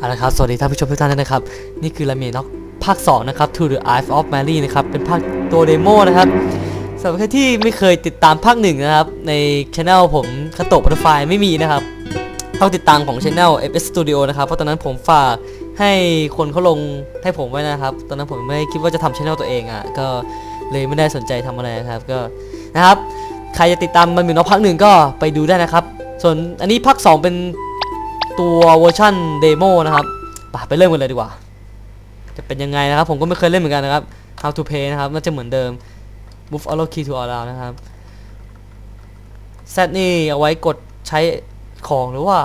เอาละครับสวัสดีท่านผู้ชมทุกท่านด้วยนะครับ นี่คือลาเมียน็อกภาค 2 นะครับ To the Eyes of Mary นะครับ เป็นภาคตัวเดโมนะครับสำหรับใครที่ไม่เคยติดตามภาคหนึ่งนะครับ ในช anel ผมคาโตะบัตไฟไม่มีนะครับ ต้องติดตามของช anel FS Studio นะครับ เพราะตอนนั้นผมฝากให้คนเขาลงให้ผมไว้นะครับ ตอนนั้นผมไม่คิดว่าจะทำช anel ตัวเองอะก็เลยไม่ได้สนใจทำอะไรนะครับก็นะครับ ใครจะติดตามมันมีน็อกภาคหนึ่งก็ไปดูได้นะครับ ส่วนอันนี้ภาค 2 เป็น ตัวเวอร์ชันเดโมนะครับไปไปเริ่มกันเลยดีกว่า จะเป็นยังไงนะครับ ผมก็ไม่เคยเล่นเหมือนกันนะครับ How to play นะครับน่าจะเหมือนเดิม Move Arrow Key to All Down นะครับ Z นี่เอาไว้กดใช้ของหรือว่า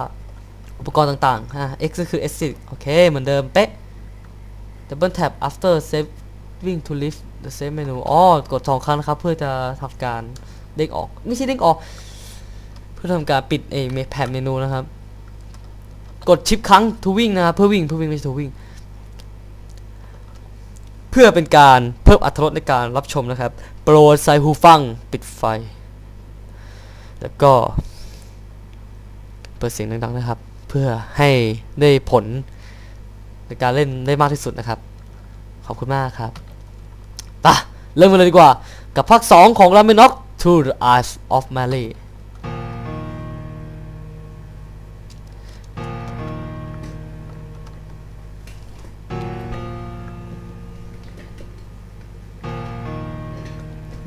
อุปกรณ์ต่างๆฮะ X ก็คือ Exit โอเค เหมือนเดิมเป๊ะ Double tap after saving to leave the save menu อ๋อ กดสองครั้งนะครับ เพื่อจะทำการเด้งออก ไม่ใช่เด้งออก เพื่อทำการปิดเอแผ่นเมนูนะครับ กดชิปครั้ง to วิ่งนะครับเพื่อวิ่งเพื่อวิ่งไม่ใช่ to วิ่ง เพื่อเป็นการเพิ่มอรรถรสในการรับชมนะครับ โปรดใส่หูฟังปิดไฟ แล้วก็เปิดเสียงดังๆนะครับ เพื่อให้ได้ผลในการเล่นได้มากที่สุดนะครับ ขอบคุณมากครับปะเริ่มกันเลยดีกว่า กับภาค 2 ของ r a m e n o k To the Eyes of Mary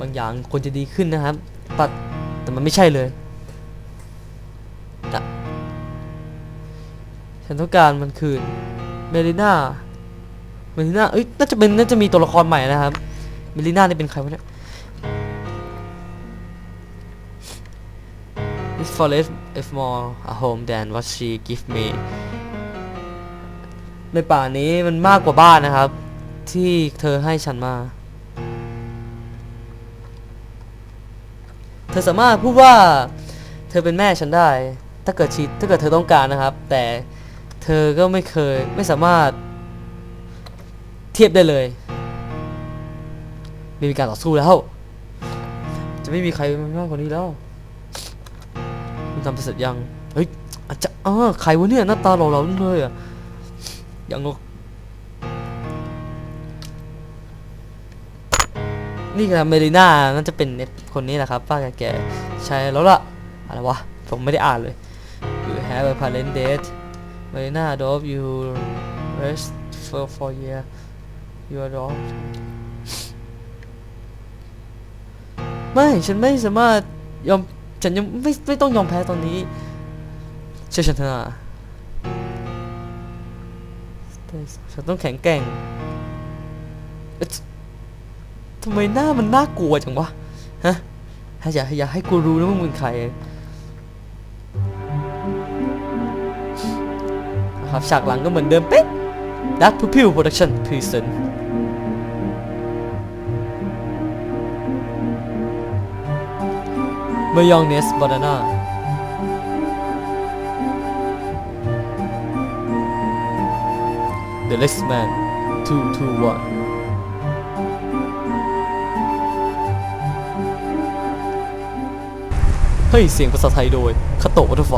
างอย่างควรจะดีขึ้นนะครับ ปัดแต่มันไม่ใช่เลยจะฉันต้องการมันคืนเมลิน่าเมลิน่าเอ้ยน่าจะเป็นน่าจะมีตัวละครใหม่นะครับเมลิน่านี่เป็นใครวะเนี่ย This forest is more a home than what she give me ในป่านี้มันมากกว่าบ้านนะครับ ที่เธอให้ฉันมา ธอสามารถพูดว่าเธอเป็นแม่ฉันได้ ถ้าเกิดชีถ้าเกิดเธอต้องการนะครับ แต่เธอก็ไม่เคยไม่สามารถเทียบได้เลยไม่มีการต่อสู้แล้ว จะไม่มีใครมากกว่านี้แล้วคุณทำเสร็จยัง เฮ้ยอาจจะอ้าใครวะเนี่ยหน้าตาหล่อๆเลยอะยัง นี่คือเมลิน่าน่าจะเป็นคนนี้แหละครับป้าแก่ๆใช่แล้วล่ะอะไรวะ ผมไม่ได้อ่านเลย You have a parent date Melina adopt you rest for for year you adopt ไม่ ฉันไม่สามารถยอม ฉันยังไม่ไม่ต้องยอมแพ้ตอนนี้เชื่อฉันเถอะฉันต้องแข็งแกร่งำไมหน้ามันน่ากลัวจังวะ ฮะอย่าอย่าให้กูรู้นะว่ามึงเป็นใครครับฉากหลังก็เหมือนเดิมเป๊ะ Dark Pupil Production Present เมยองเนสบานาน่าเดอะเลสแมน221เฮ้ยเสียงภาษาไทยโดยคาโตะวัตไฟ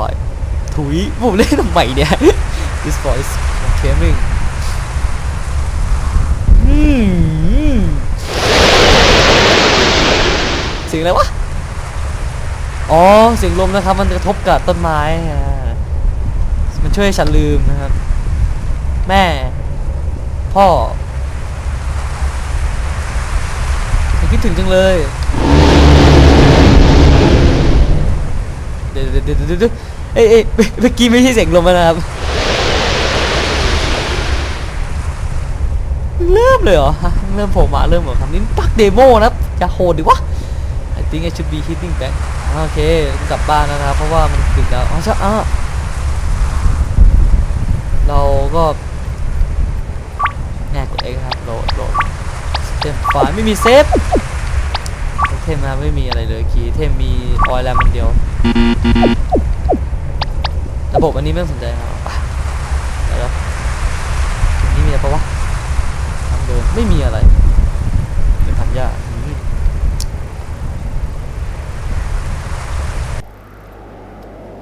ถุยผมเล่นทำไมเนี่ย This voice coming เสียงอะไรวะ อ๋อ เสียงลมนะครับ มันกระทบกับต้นไม้อะมันช่วยให้ฉันลืมนะครับ แม่ พ่อคิดถึงจังเลย เดี๋ยวเดี๋ยวเดี๋ยวเดี๋ยวเดี๋ยวเอ้ยเอ้ยเมื่อกี้ไม่ใช่เสียงลมนะครับ เริ่มเลยเหรอฮะเริ่มโผล่มาเริ่มเหรอครับนี่ปักเดโมนะครับจะโหดดิวะ I think I should be hitting back โอเคกลับบ้านแล้วนะครับ เพราะว่ามันดึกแล้วอ๋อใช่อะเราก็แน่กด X ครับโหลดโหลดเทมไฟล์ไม่มีเซฟเทมนะไม่มีอะไรเลยคีเทมมีออยแลมมันเดียว ระบบอันนี้ไม่ต้องสนใจครับอะเดี๋ยวนี่มีอะไรปะวะทางเดินไม่มีอะไร เป็นทางยาก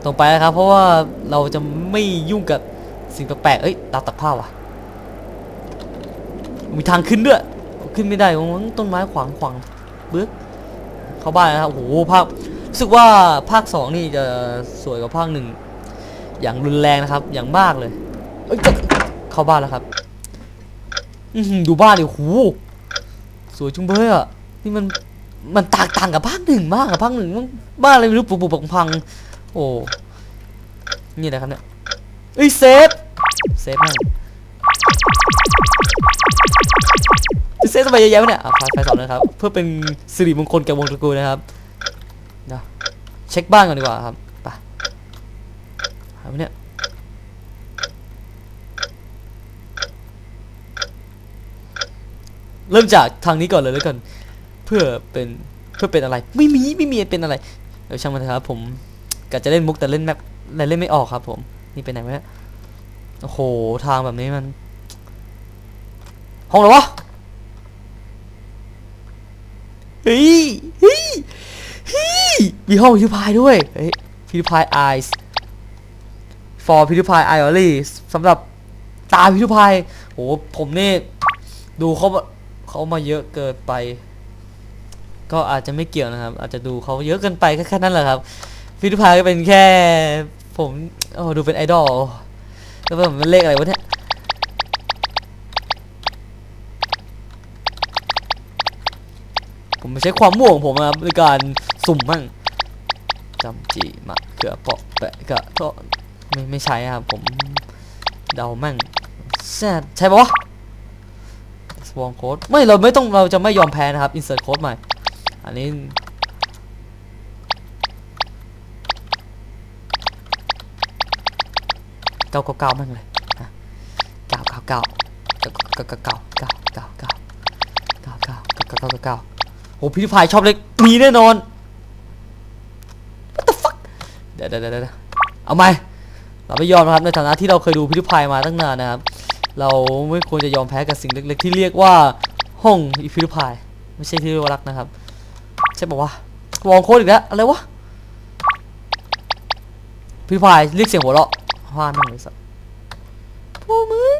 ตรงไปนะครับ เพราะว่าเราจะไม่ยุ่งกับสิ่งแปลกๆเอ้ยดาตักผ้าว่ะ มีทางขึ้นด้วย ขึ้นไม่ได้ต้นไม้ขวางขวางเบื้อเข้าบ้านนะครับโอ้โหภาค รู้สึกว่าภาคสองนี่จะสวยกว่าภาคหนึ่งอย่างรุนแรงนะครับ อย่างมากเลยเอ้ยจะเข้าบ้านแล้วครับอือหือดูบ้านดิโอ้โหสวยจุงเบยอะนี่มันมันต่างต่างกับภาคหนึ่งมากอะภาคหนึ่งบ้านอะไรไม่รู้ปุบปุบพังพังโอ้นี่นะครับเนี่ยเอ้ยเซฟเซฟแม่งเซฟทำไมเยอะแยะเนี่ยอะไฟไฟสองนะครับ เพื่อเป็นสิริมงคลแก่วงตระกูลนะครับ เช็คบ้านก่อนดีกว่าครับไปหาไปเนี่ยเริ่มจากทางนี้ก่อนเลยแล้วกัน เพื่อเป็นเพื่อเป็นอะไร ไม่มีไม่มีเป็นอะไรเดี๋ยวช่างมันเถอะครับผมกะจะเล่นมุกแต่เล่นแบบเล่นไม่ออกครับ ผม นี่เป็นไหนวะเนี่ยโอ้โหทางแบบนี้มัน ห้องอะไรวะเฮ้ยเฮ้ย มีห้องพิวพายด้วยเฮ้ยพิวพาย eyes for พิวพาย eye only สำหรับตาพิวพายโหผมนี่ดูเขาเขามาเยอะเกินไป ก็อาจจะไม่เกี่ยวนะครับ อาจจะดูเขาเยอะเกินไปก็แค่นั้นแหละครับพิวพายก็เป็นแค่ ผมโอ้ดูเป็นไอดอลแล้วมันเลขอะไรวะเนี่ยผมไม่ใช้ความม่วของผมนะครับในการ สุ่มมั่งจำจีมะเขือเปาะแปะกะก็ไม่ไม่ใช้ครับผมเดามั่งแซดใช่ปะวะสวองโค้ดไม่เราไม่ต้องเราจะไม่ยอมแพ้นะครับอินเสิร์ตโค้ดใหม่ อันนี้เก้าเก้าเก้ามั่งเลยเก้าเก้าเก้าเก้าเก้าเก้าเก้าเก้าเก้าเก้าเก้าเก้าเก้าเก้าเก้าเก้าเก้าโหพิธีพายชอบเล็กมีแน่นอน เดี๋ยวเดี๋ยวเดี๋ยวเดี๋ยวเอาไหมเราไม่ยอมนะครับในฐานะที่เราเคยดูพิธีพายมาตั้งนานนะครับ เราไม่ควรจะยอมแพ้กับสิ่งเล็ก ๆ ที่เรียกว่าห้องพิธีพายไม่ใช่ที่เรียกว่ารักนะครับ ใช่ปะวะวองโค้ดอีกแล้วอะไรวะพิธีพายเรียกเสียงหัวเราะว่านั่งเลยสัสโอ้มึง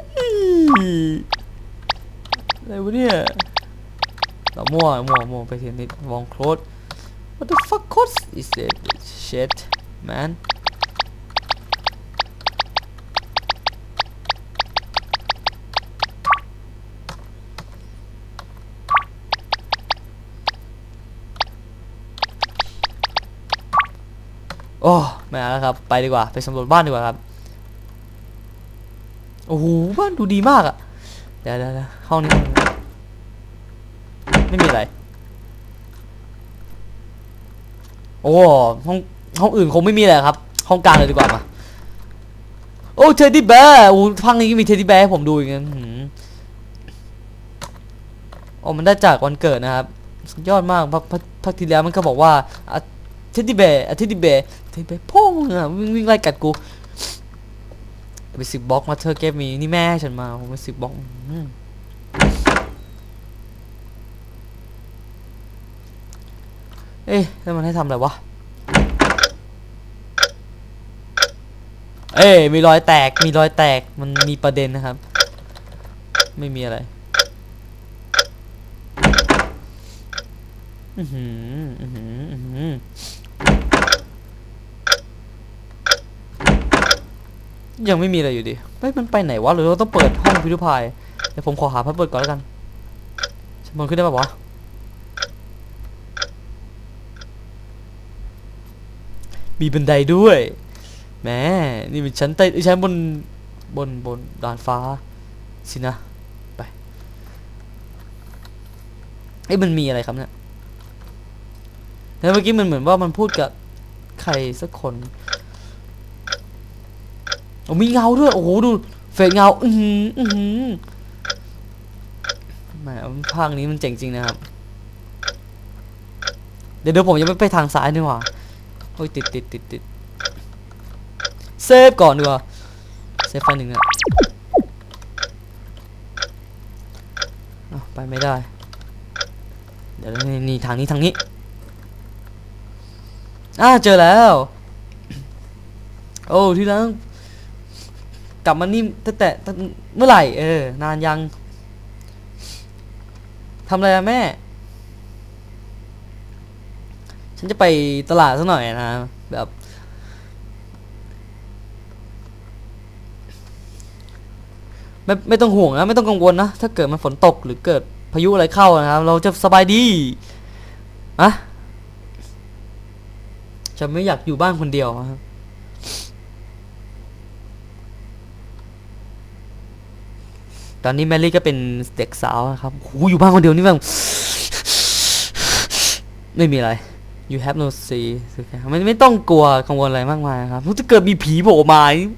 อะไรวะเนี่ยเรามั่วมั่วมั่วไปทีนิดวองโคด what the fuck code is it shit man โอ้ไม่เอาแล้วครับ ไปดีกว่า ไปสำรวจบ้านดีกว่าครับ โอ้โห บ้านดูดีมากอะเดี๋ยวเดี๋ยวเดี๋ยวห้องนี้ ไม่มีอะไร โอ้ห้อง ห้องอื่นคงไม่มีอะไรครับ ห้องกลางเลยดีกว่ามาโอ้เทดดี้แบร์โอ้พังนี้มีเทดดี้แบร์ให้ผมดูอีกนะหืมโอ้มันได้จากวันเกิดนะครับสุดยอดมากพักพักทีแล้วมันก็บอกว่าเทดดี้แบร์เทดดี้แบร์เทดดี้แบร์พ่งอะวิ่งวิ่งไล่กัดกูไปสิบบล็อกมาเธอเก็บมีนี่แม่ฉันมาผมไปสิบบล็อกเอ๊ะแล้วมันให้ทำอะไรวะ เอ้ยมีรอยแตกมีรอยแตกมันมีประเด็นนะครับ ไม่มีอะไรอือหืออือหืออือหือยังไม่มีอะไรอยู่ดิเฮ้ยมันไปไหนวะหรือเราต้องเปิดห้องพิวพายเดี๋ยวผมขอหาพัสเวิดก่อนแล้วกันชั้นบนขึ้นได้ปะวะมีบันไดด้วย แหมนี่เป็นชั้นใต้เอ้ยชั้นบนบนบนดานฟ้าสินะไปเอ้ยมันมีอะไรครับเนี่ยแล้วเมื่อกี้มันเหมือนว่ามันพูดกับใครสักคนโอ้มีเงาด้วย โอ้โหดูเฟซเงาอือหืออือหือแหมภาคนี้มันเจ๋งจริงนะครับ เดี๋ยวเดี๋ยวผมยังไม่ไปทางซ้ายดีกว่าโอ้ยติดติดติดติด เซฟก่อนดีกว่าเซฟไฟหนึ่งอะไปไม่ได้ เดี๋ยวนี่นี่ทางนี้ทางนี้อ่าเจอแล้ว โอ้ที่แล้วกลับมานี่ตั้งแต่เมื่อไหร่ เออ นานยังทำอะไรอะแม่ ฉันจะไปตลาดสักหน่อยนะ แบบ ไม่ไม่ต้องห่วงนะไม่ต้องกังวลนะ ถ้าเกิดมันฝนตกหรือเกิดพายุอะไรเข้านะครับ เราจะสบายดีอะจะไม่อยากอยู่บ้านคนเดียวครับตอนนี้แมรี่ก็เป็นเด็กสาวนะครับโหอยู่บ้านคนเดียวนี่แบบไม่มีอะไร you have no see ไม่ไม่ต้องกลัวกังวลอะไรมากมายนะครับถ้าเกิดมีผีโผล่มาอื้อ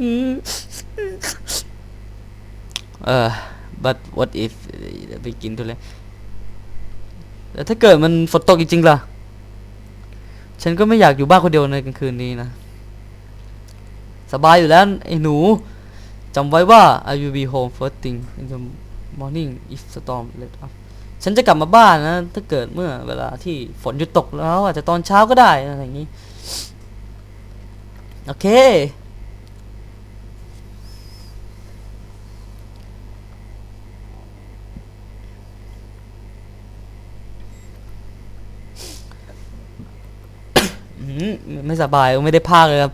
หือ เออ but what if ไปกินตัวเลยแต่ถ้าเกิดมันฝนตกจริงๆล่ะ ฉันก็ไม่อยากอยู่บ้านคนเดียวในกลางคืนนี้นะ สบายอยู่แล้วไอ้หนูจำไว้ว่า I will be home first thing in the morning if storm let up ฉันจะกลับมาบ้านนะ ถ้าเกิดเมื่อเวลาที่ฝนหยุดตกแล้ว อาจจะตอนเช้าก็ได้อะไรอย่างนี้ โอเค อืม ไม่สบายไม่ได้พากเลยครับ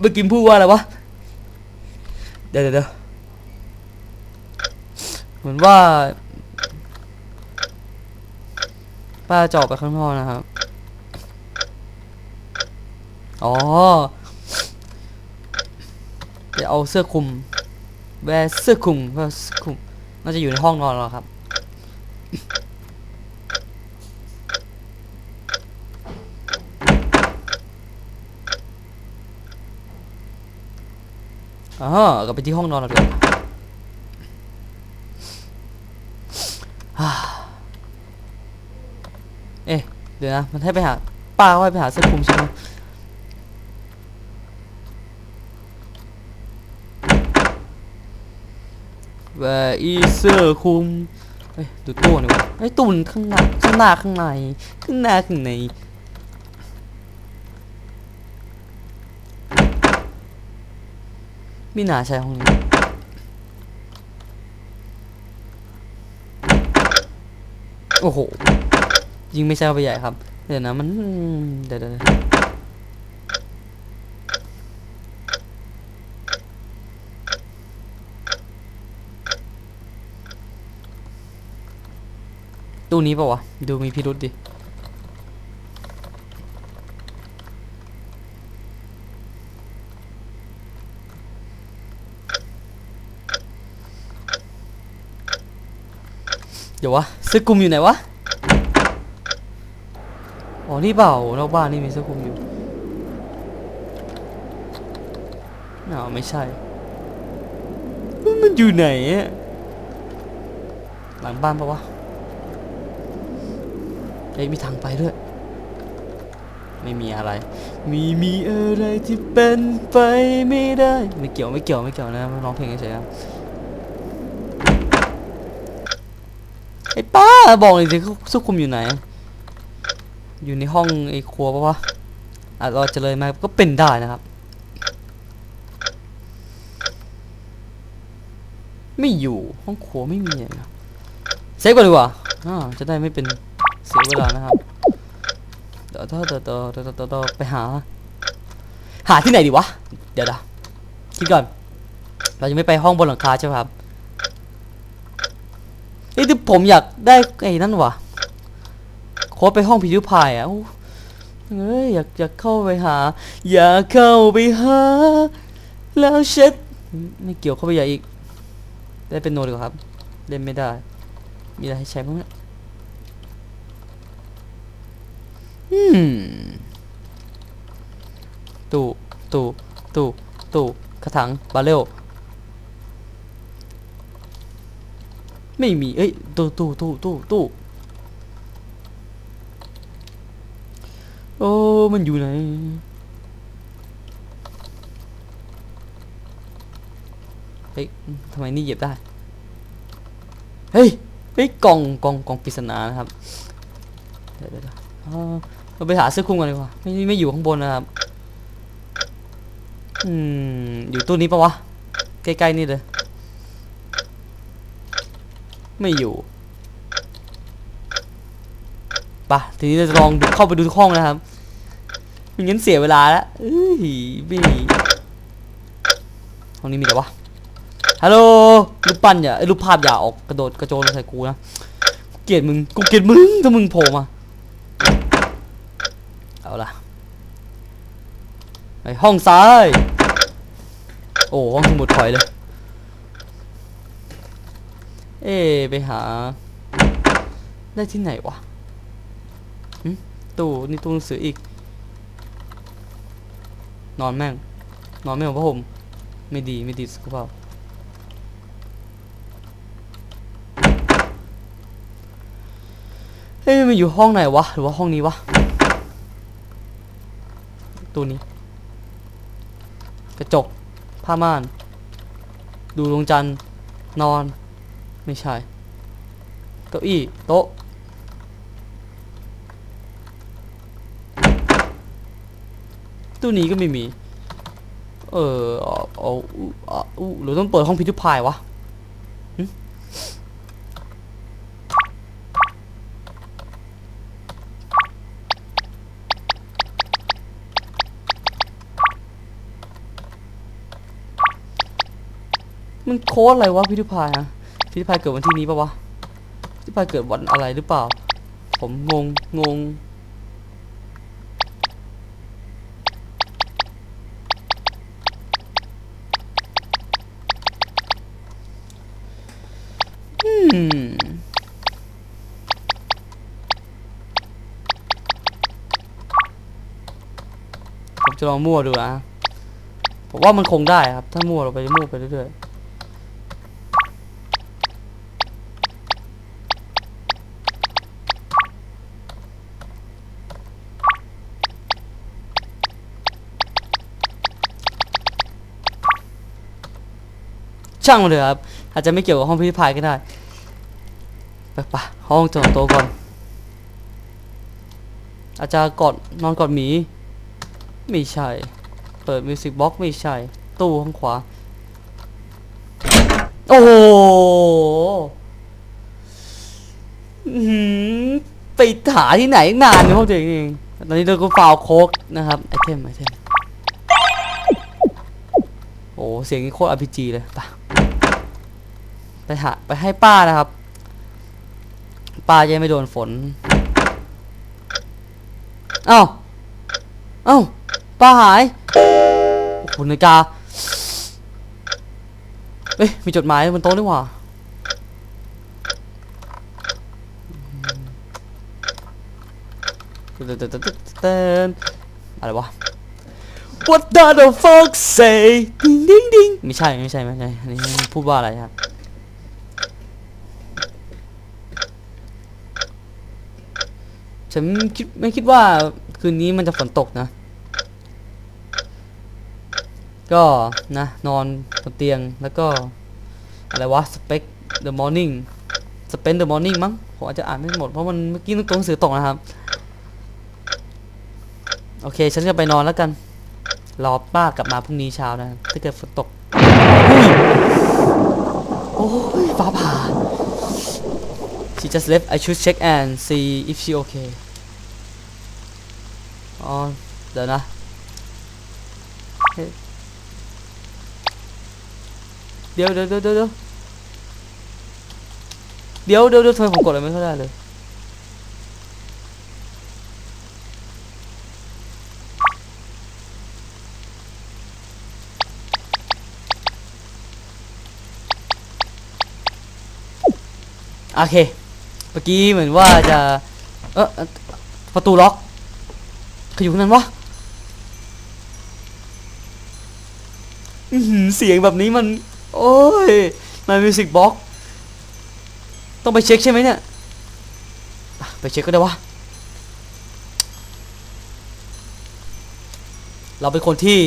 เมื่อกี้พูดว่าอะไรวะเดี๋ยวเดี๋ยวเหมือนว่า ป้าจออกไปข้างนอกนะครับ อ๋อจะเอาเสื้อคลุมแวเสื้อคลุมก็เสื้อคลุมน่าจะอยู่ในห้องนอนเราครับ อ๋อกลับไปที่ห้องนอนเราเลยเอ๊ะเดี๋ยวนะ มันให้ไปหาป้าให้ไปหาเสื้อคลุมใช่ไหมแวร์อีเสื้อคลุมเฮ้ย ดูตู้หน่อยวะไอ้ยตู้มันข้างหน้าข้างหน้าข้างใน ข้างหน้าข้างใน ไม่นาใช่ห้องนี้ โอ้โห ยิงไม่ใช่เข้าไปใหญ่ครับ เดี๋ยวนะมัน เดี๋ยวเดี๋ยวเดี๋ยวตู้นี้ปะวะ ดูมีพิรุษดิ เดี๋ยววะเสื้อกลุ่มอยู่ไหนวะ อ๋อ นี่เปล่านอกบ้านนี่มีเสื้อกลุ่มอยู่น่าไม่ใช่ มันอยู่ไหนอะหลังบ้านปะวะเอ้ยมีทางไปด้วย ไม่มีอะไร มีมีอะไรที่เป็นไปไม่ได้ ไม่เกี่ยวไม่เกี่ยวไม่เกี่ยวนะร้องเพลงเฉยๆครับ ไอ้ป้าบอกเลยสิสุขุมอยู่ไหน อยู่ในห้องไอ้ครัวปะวะอาจเราจะเลยมาก็เป็นได้นะครับ ไม่อยู่ห้องครัวไม่มีเลยนะเซฟก่อนดีกว่าอ่าจะได้ไม่เป็นเสียเวลานะครับเดี๋ยวเดี๋ยวเดี๋ยวเดี๋ยวเดี๋ยวไปหา หาที่ไหนดีวะ เดี๋ยวดี๋ยวคิดก่อน เราจะไม่ไปห้องบนหลังคาใช่ไหมครับ เอ้ยที่ผมอยากได้ไอ้นั่นวะโค้ดไปห้องพิวพายอะเอ้ยอยากอยากเข้าไปหา อยากเข้าไปหา แล้วเช็ดไม่เกี่ยวเข้าไปใหญ่อีก ได้เป็นโนดีกว่าครับ เล่นไม่ได้ มีอะไรให้ใช้บ้างเนี่ยอืมตู้ตู้ตู้ตู้กระถางบาเรล ไม่มี เอ้ยตู้ตู้ตู้ตู้ตู้โอ้ มันอยู่ไหน เฮ้ยทำไมนี่เหยียบได้ เฮ้ย เฮ้ย กล่องกล่องกล่องปริศนานะครับ เดี๋ยวเดี๋ยวเราไปหาเสื้อคลุมกันดีกว่า ไม่ไม่อยู่ข้างบนนะครับ อืม อยู่ตู้นี้ปะวะ ใกล้ๆนี่เลย ไม่อยู่ปะทีนี้เราจะลองเข้าไปดูทุกห้องนะครับไม่งั้นเสียเวลาแล้วเอ้ยไม่มีห้องนี้มีแต่วะฮัลโหลรูปปั้นอย่าไอรูปภาพอย่าออกกระโดดกระโจนใส่กูนะกูเกลียดมึงกูเกลียดมึงถ้ามึงโผล่มาเอาละไอห้องซ้าย โอ้ห้องสมุดถอยเลย เอ๊ไปหา ได้ที่ไหนวะตู้นี่ตู้หนังสืออีก นอนแม่ง นอนไม่ของพระผมไม่ดีไม่ดีสุขภาพเฮ้ยมันอยู่ห้องไหนวะ หรือว่าห้องนี้วะ ตัวนี้ กระจก ผ้าม่าน ดูดวงจันทร์นอน ไม่ใช่เก้าอี้โต๊ะตู้นี้ก็ไม่มี เออเอาเอาอู้หรือต้องเปิดห้องพิทุพายวะหึมันโค้ดอะไรวะพิทุพายฮะ พิทุพายเกิดวันที่นี้ปะวะพิทุพายเกิดวันอะไรหรือเปล่า ผมงงงงผมจะลองมั่วดูนะผมว่ามันคงได้ครับ ถ้ามั่วเราไปมั่วไปเรื่อยๆ ช่างมันเลยครับอาจจะไม่เกี่ยวกับห้องพิพิธภัณฑ์ก็ได้ไปปะห้องจดโต๊ะก่อน อาจจะกอดนอนกอดหมี ไม่ใช่ เปิดมิวสิกบ็อกไม่ใช่ ตู้ข้างขวา โอ้โหหือไปหาที่ไหนนานในห้องตัวเองเองตอนนี้เราก็ฟาวโคกนะครับไอเทมไอเทมโอ้เสียงโคตร RPG เลยไปะ ไปหาไปให้ป้านะครับ ป้าจะไม่โดนฝนเอ้าเอ้าป้าหายโอ้โหนาฬิกาเอ้ยมีจดหมายบนโต๊ะนี่หว่าเต้นเต้นเต้นอะไรวะ What do the folks say ดิงดิงดิงไม่ใช่ไม่ใช่ไม่ใช่อันนี้พูดว่าอะไรครับ ฉันคิดไม่คิดว่าคืนนี้มันจะฝนตกนะ ก็นะ นอนบนเตียงแล้วก็ อะไรวะ spec the morning spend the morning มั้งผมอาจจะอ่านไม่หมดเพราะมันเมื่อกี้ตัวหนังสือตกนะครับ โอเค ฉันจะไปนอนแล้วกัน รอป้ากลับมาพรุ่งนี้เช้านะถ้าเกิดฝนตก โอ้ยฟ้าผ่า She just left. I should check and see if she okay. Oh, done ah. Deo deo deo deo. Deo deo deo. Thôi, không Okay. เมื่อกี้เหมือนว่าจะ เออประตูล็อกใครอยู่ข้างนั้นวะเสียงแบบนี้มัน โอ้ยมันมิวสิกบ็อกต้องไปเช็คใช่ไหมเนี่ย ไปเช็คก็ได้วะ เราเป็นคนที่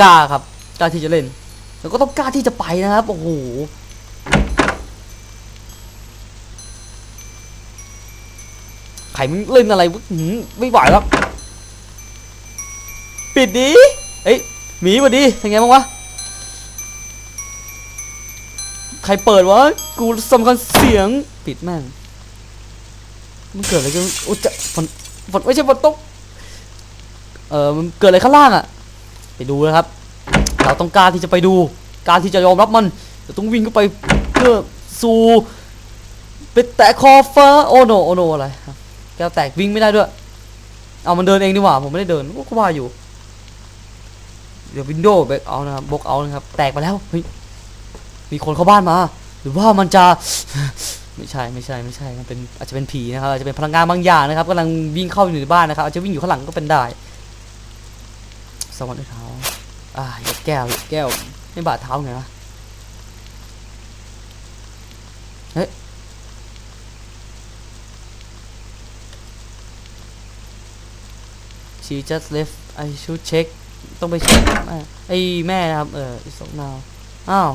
กล้าครับ กล้าที่จะเล่น แล้วก็ต้องกล้าที่จะไปนะครับ โอ้โห ใครมึงเล่นอะไรวะไม่ไหวแล้ว ปิดดิเอ้ยหมีสวัสดีเป็นไงบ้างวะใครเปิดวะ กูสำคัญเสียงปิดแม่ง มันเกิดอะไรกันโอ้จะฝนฝนไม่ใช่ฝนตก เออมันเกิดอะไรข้างล่างอะไปดูนะครับ เราต้องการที่จะไปดู การที่จะยอมรับมันเราต้องวิ่งเข้าไปเพื่อสู่ไปแตะคอฟ้า โอโน โอโนอะไรครับ แก้วแตกวิ่งไม่ได้ด้วย เอามันเดินเองดีกว่าผมไม่ได้เดินก็ว่าอยู่ เดี๋ยววินโดว์แบกเอานะครับบกเอานะครับ แตกไปแล้วเฮ้ยมีคนเข้าบ้านมา หรือว่ามันจะไม่ใช่ไม่ใช่ไม่ใช่มันเป็นอาจจะเป็นผีนะครับอาจจะเป็นพลังงานบางอย่างนะครับกำลังวิ่งเข้าอยู่ในบ้านนะครับอาจจะวิ่งอยู่ข้างหลังก็เป็นได้ สวัสดีเท้าอ่าหยียบแก้วหยียบแก้วไม่บาดเท้าไงวะเฮ้ย she just left I should check ต้องไปเช็คไอ้แม่นะครับ เอออีสองนาวอ้าว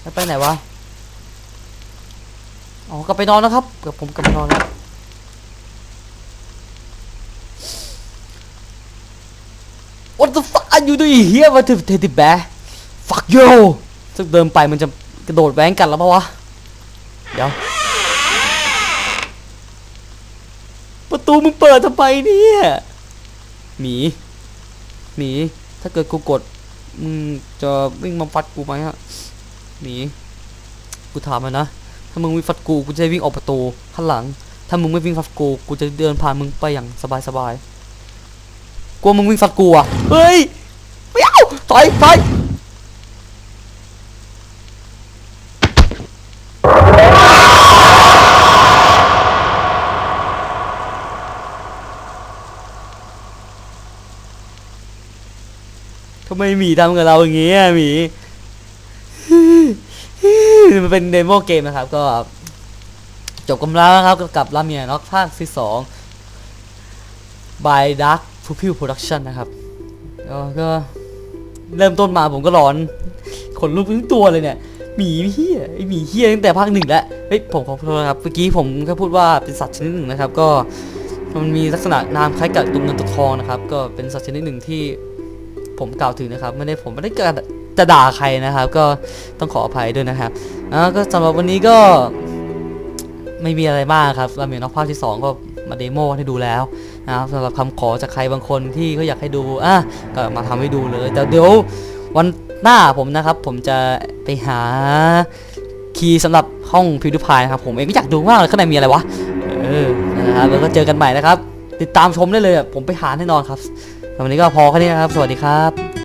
แล้วไปไหนวะ อ๋อ กลับไปนอนแล้วครับ เกือบผมกลับไปนอนแล้ว What the fuck are you doing here วะถึงเทติแบ fuck you ซึ่งเดินไปมันจะกระโดดแว้งกันแล้วปะวะ เดี๋ยว ประ ตูมึงเปิดทำไมเนี่ยหมีหมีถ้าเกิดกูกดมึงจะวิ่งมาฟัดกูไหมฮะหมีกูถามมันนะถ้ามึงวิ่งฟัดกูกูจะวิ่งออกประตูข้างหลัง ถ้ามึงไม่วิ่งฟัดกูกูจะเดินผ่านมึงไปอย่างสบายสบายกลัวมึงวิ่งฟัดกูอะเฮ้ยไม่เอาถอยถอย ไมหมีทำกับเราอย่างงี้อะหมีมันเป็นเดโมเกมนะครับ ก็ จบกันแล้วนะครับกับราเมียน็อกภาคที่สอง by Dark Pupil Production นะครับก็เริ่มต้นมาผมก็ร้อน ขนลุกทั้งตัวเลยเนี่ยหมีเฮียไอหมีเฮียตั้งแต่ภาคหนึ่งแล้วเฮ้ยผมขอโทษครับเมื่อกี้ผมแค่พูดว่าเป็นสัตว์ชนิดหนึ่งนะครับ ก็มันมีลักษณะนามคล้ายกับตัวเงินตัวทองนะครับ ก็เป็นสัตว์ชนิดหนึ่งที่ ผมกล่าวถึงนะครับไม่ได้ผมไม่ได้เกิดจะด่าใครนะครับ ก็ต้องขออภัยด้วยนะครับอ่าก็สำหรับวันนี้ก็ไม่มีอะไรมากครับราเมีนอกภาคที่ 2 ก็มาเดโมให้ดูแล้วนะครับสำหรับคำขอจากใครบางคนที่เขาอยากให้ดูอะก็มาทำให้ดูเลย แต่เดี๋ยววันหน้าผมนะครับ ผมจะไปหาคีย์สำหรับห้องพิวดิพายนะครับ ผมเองก็อยากดูมากเลยข้างในมีอะไรวะเออนะครับแล้วก็เจอกันใหม่นะครับ ติดตามชมได้เลยผมไปหาแน่นอนครับ วันนี้ก็พอแค่นี้นะครับ สวัสดีครับ